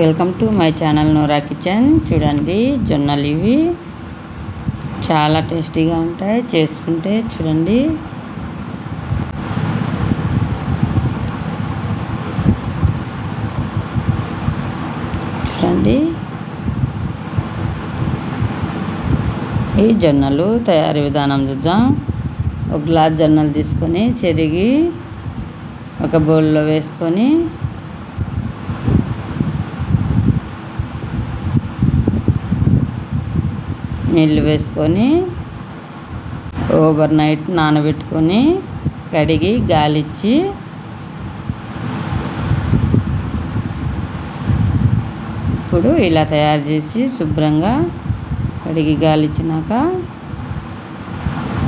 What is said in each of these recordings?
Welcome to my channel Nora kitchen చూడండి జొన్నలు ఇవి. చాలా టేస్టీగా ఉంటాయి చేసుకుంటే చూడండి. చూడండి. ఈ జొన్నలు తయారీ విధానం చూద్దాం. ఒక గ్లాస్ జొన్నలు తీసుకొని చెరిగి ఒక బౌల్లో వేసుకొని నీళ్ళు వేసుకొని ఓవర్ నైట్ నానబెట్టుకొని కడిగి గాలిచ్చి ఇప్పుడు ఇలా తయారు చేసి శుభ్రంగా కడిగి గాలిచ్చినాక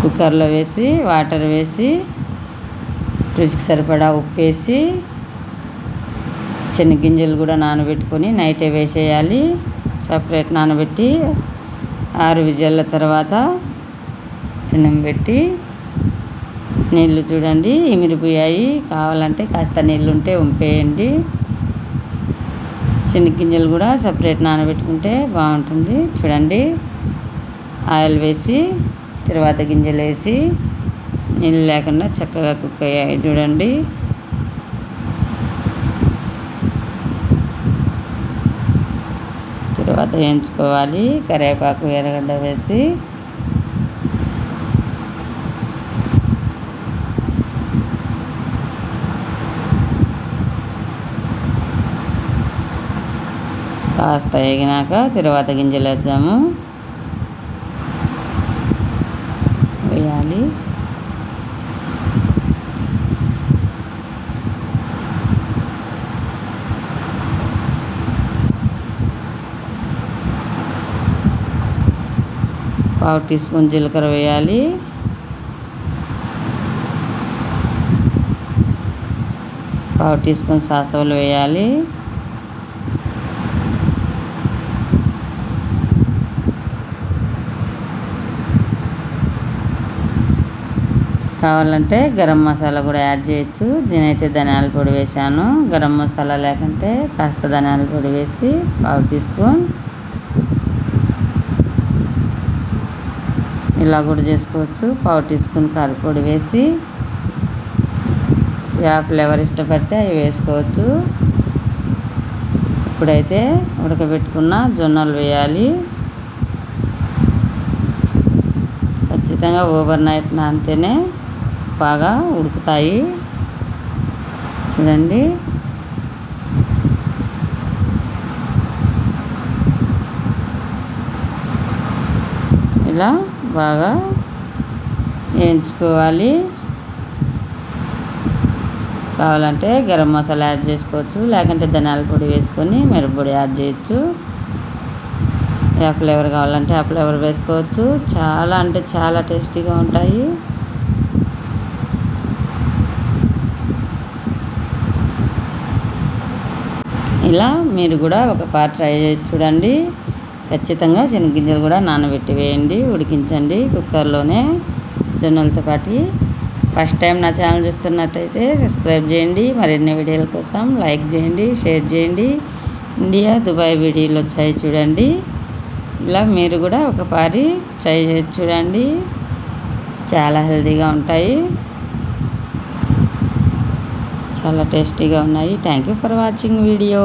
కుక్కర్లో వేసి వాటర్ వేసి రుచికి సరిపడా ఉప్పు వేసి శనగింజలు కూడా నానబెట్టుకొని నైటే వేసేయాలి. సపరేట్ నానబెట్టి ఆరు విజయాల తర్వాత పెనం పెట్టి నీళ్ళు చూడండి ఇమిరిపోయాయి కావాలంటే కాస్త నీళ్ళు ఉంటే ఉంపేయండి శనగింజలు కూడా సపరేట్ నానబెట్టుకుంటే బాగుంటుంది. చూడండి ఆయిల్ వేసి తర్వాత గింజలు వేసి నీళ్ళు లేకుండా చక్కగా కుక్ అయ్యాయి. చూడండి తర్వాత వేయించుకోవాలి. కరివేపాకు ఎర్రగడ్డ వేసి కాస్త వేగినాక తర్వాత గింజలు వేద్దాము. వేయాలి. పావు టీ స్పూన్ జీలకర్ర వేయాలి. పావు టీ స్పూన్ సాసవలు వేయాలి. కావాలంటే గరం మసాలా కూడా యాడ్ చేయొచ్చు. దీనైతే ధనియాల పొడి వేసాను గరం మసాలా లేకుంటే కాస్త ధనియాల పొడి వేసి పావు టీ స్పూన్ ఇలా కూడా చేసుకోవచ్చు. పావు టీ స్పూన్ కారపొడి వేసి యాప్లు ఎవరు ఇష్టపడితే అవి వేసుకోవచ్చు. ఇప్పుడైతే ఉడకబెట్టుకున్న జొన్నలు వేయాలి. ఖచ్చితంగా ఓవర్ నైట్ నానితేనే బాగా ఉడుకుతాయి. చూడండి. ఇలా బాగా వేయించుకోవాలి. కావాలంటే గరం మసాలా యాడ్ చేసుకోవచ్చు. లేకుంటే ధనాల పొడి వేసుకొని మిరపొడి యాడ్ చేయొచ్చు. ఏ ఫ్లేవర్ కావాలంటే ఆ ఫ్లేవర్ వేసుకోవచ్చు. చాలా అంటే చాలా టేస్టీగా ఉంటాయి. ఇలా మీరు కూడా ఒక పార్ట్ ట్రై చేసి చూడండి. ఖచ్చితంగా శనగగింజలు కూడా నానబెట్టి వేయండి ఉడికించండి కుక్కర్లోనే. జొన్నలతో పాటు ఫస్ట్ టైం నా ఛానల్ చూస్తున్నట్టయితే సబ్స్క్రైబ్ చేయండి మరిన్ని వీడియోల కోసం లైక్ చేయండి షేర్ చేయండి. ఇండియా దుబాయ్ వీడియోలు వచ్చాయి చూడండి. ఇలా మీరు కూడా ఒకసారి ట్రై చేసి చూడండి. చాలా హెల్తీగా ఉంటాయి. చాలా టేస్టీగా ఉన్నాయి. Thank you for watching video